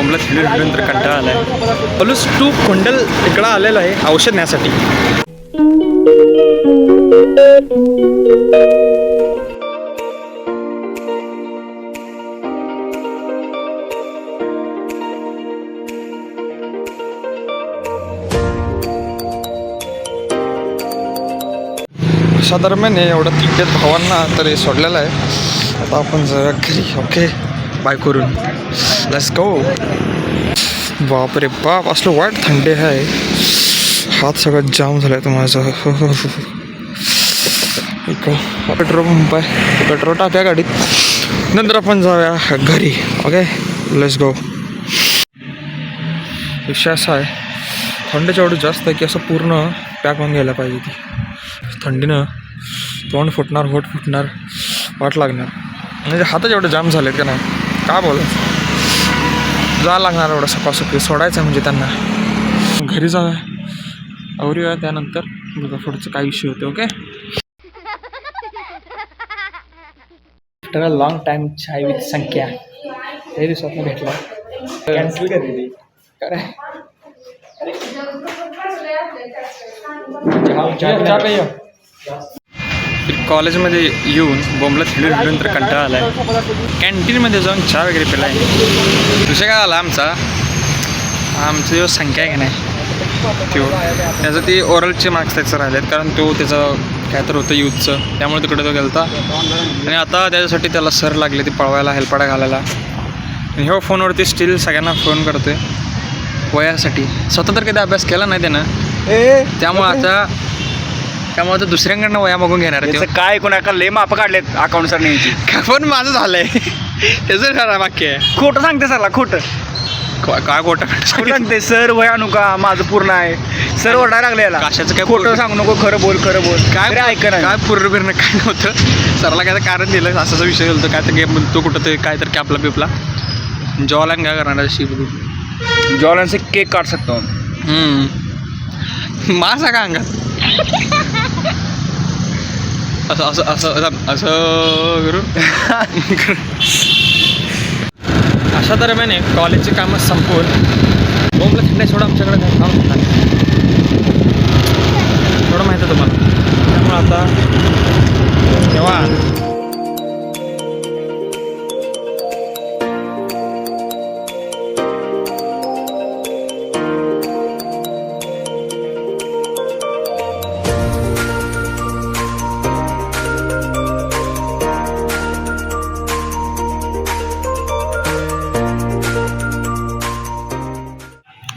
बोंबलत हिंडून हिंडून तर कंटाळा आला आहे पलूस टू कुंडल इकडं आलेलो आहे औषध न्यासाठी. अशा दरम्यान एवढं तिकीट भावांना तरी सोडलेलं आहे. आता आपण जरा घरी ओके. बाय करून. लस गो बाप रे बाप असलं वाईट थंडी आहे. हात सगळं जाम झाला आहे माझा पेट्रोल पंप आहे. पेट्रोल टाक्या गाडीत. नंतर आपण जाऊया घरी. ओके लेट्स गो विषय असा आहे थंडीचं एवढं जास्त आहे की असं पूर्ण पॅक होऊन घ्यायला पाहिजे ती. थंडीनं तोंड फुटणार होट फुटणार वाट लागणार. म्हणजे हातच एवढं जाम झालेत का नाही? का बोलायचं? जा लागणार एवढं सकाळसकाळी सोडायचं म्हणजे त्यांना. घरी जाऊया. आवरूया त्यानंतर. बघा पुढचं काय विषय होते okay? After a long time chai with Sankhya हे दिवसात भेटला. कॅन्सल केलेली काय कॉलेजमध्ये येऊन बोंबलत हिंडून हिंडून तर कंटाळा आला आहे कॅन्टीनमध्ये जाऊन चहा वगैरे पिला आहे विषय काय आला आमचा? आमची जो संख्या आहे की नाही तो त्याचं ती ओरलचे मार्क्स त्याचं राहिलेत कारण तो त्याचं काय तर होतं यूथचं त्यामुळे तिकडे तो गेलता. आणि आता त्याच्यासाठी त्याला सर लागले ती पळवायला हेल्पाडा घालायला. आणि ह्यो फोनवरती स्टील सगळ्यांना फोन करतोय. वयासाठी. स्वतः तर कधी अभ्यास केला नाही त्यानं. त्यामुळे आता त्यामुळे आता दुसऱ्यांकडनं वया मागून घेणार आहे त्यो. त्याचं काय कोणाकडे लय माप काढलेत अकाउंट सर न्यायची. काय पण माझं झालंय. त्याचं खरं वाक्य आहे. खोटं सांगते सरला खोटं. का- काय खोटं? सांगते सर वय आणू का माझं पूर्ण आहे. सर ओरडायला लागले याला. कशाचं काय खोटं सांगू नको खरं बोल खरं बोल. काय ऐक काय पूर्ण बिरणं काय नव्हतं? सरला काय तर कारण दिलं असं असं विषय होतं काय तर गेम तो कुठं ते काय तर कॅपला बिपला जॉला काय करणार बघून जॉलन से केक काट सकता हूँ हम्म. माझा का अंगात? असं असं असं असं असं करून अशा दरम्यान आहे, कॉलेजची कामं संपवून बोंबला थंड सोडा आमच्याकडे काम होत नाही थोडं माहिती आहे तुम्हाला. त्यामुळे आता तेव्हा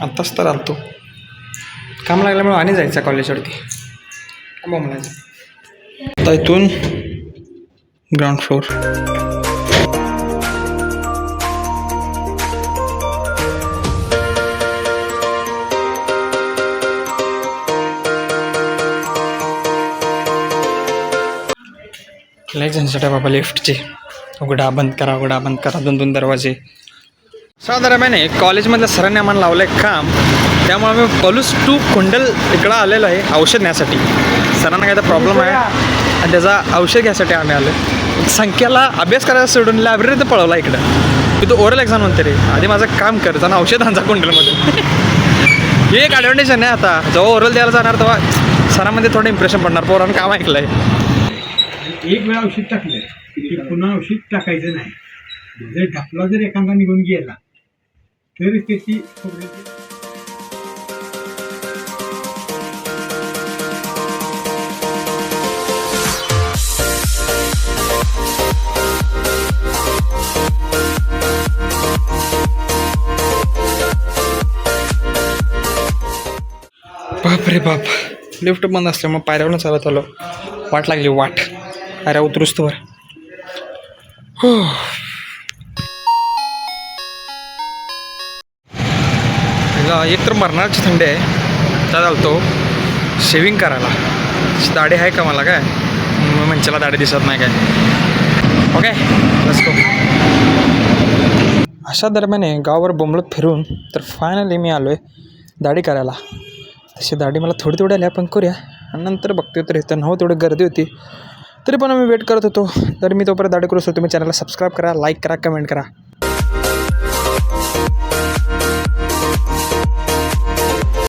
आत्ताच तर आलतो. काम लागल्यामुळे आणि जायचं कॉलेजवरती. आता इथून ग्राउंड फ्लोअर लय झंझट आहे बाबा लिफ्टचे उघडा बंद करा उघडा बंद करा. दोन दोन दरवाजे. साधारणपणे कॉलेजमधल्या सरांनी आम्हाला लावलं आहे काम. त्यामुळे आम्ही पलूस टू कुंडल इकडं आलेलो आहे औषध न्यासाठी सरांना काही तर प्रॉब्लेम आहे. आणि त्याचा औषध घ्यायसाठी आम्ही आलो संख्याला अभ्यास करायला सोडून लायब्ररीत पळवला इकडं. मी तो ओरल एक्झाम म्हणते रे. आधी माझं काम कर जाणं औषध कुंडलमध्ये. हे एक ॲडव्हान्टेज आहे ना आता. जेव्हा ओरल द्यायला जाणार तेव्हा सरांमध्ये थोडं इम्प्रेशन पडणार. पोरानं काम ऐकलं आहे एक वेळा औषध टाकलं की पुन्हा औषध टाकायचं नाही. जर ढापला जर एखादा निघून गेला तर त्याची खोबऱ्याची बाप रे बाप लिफ्ट बंद असल्यामुळे पायऱ्यावरून चालत आलो वाट लागली वाट पायऱ्या उतरुस्तवर हो एकतर एक तर थंडी आहे. त्यात आलतो शेविंग करायला. दाढी आहे का मला काय? मग दाढी दिसत नाही काय. ओके let's अशा दरम्यान आहे, गावावर बोंबलत फिरून तर फायनली मी आलो आहे दाढी करायला. तशी दाढी मला थोडी थोडी आली आपण करूया. आणि नंतर बघतो तर इथं नव्हतं तेवढी गर्दी होती. तरी पण आम्ही वेट करत होतो. तर मी तोपर्यंत दाढी करू शकतो. तुम्ही चॅनलला सबस्क्राईब करा लाईक करा कमेंट करा.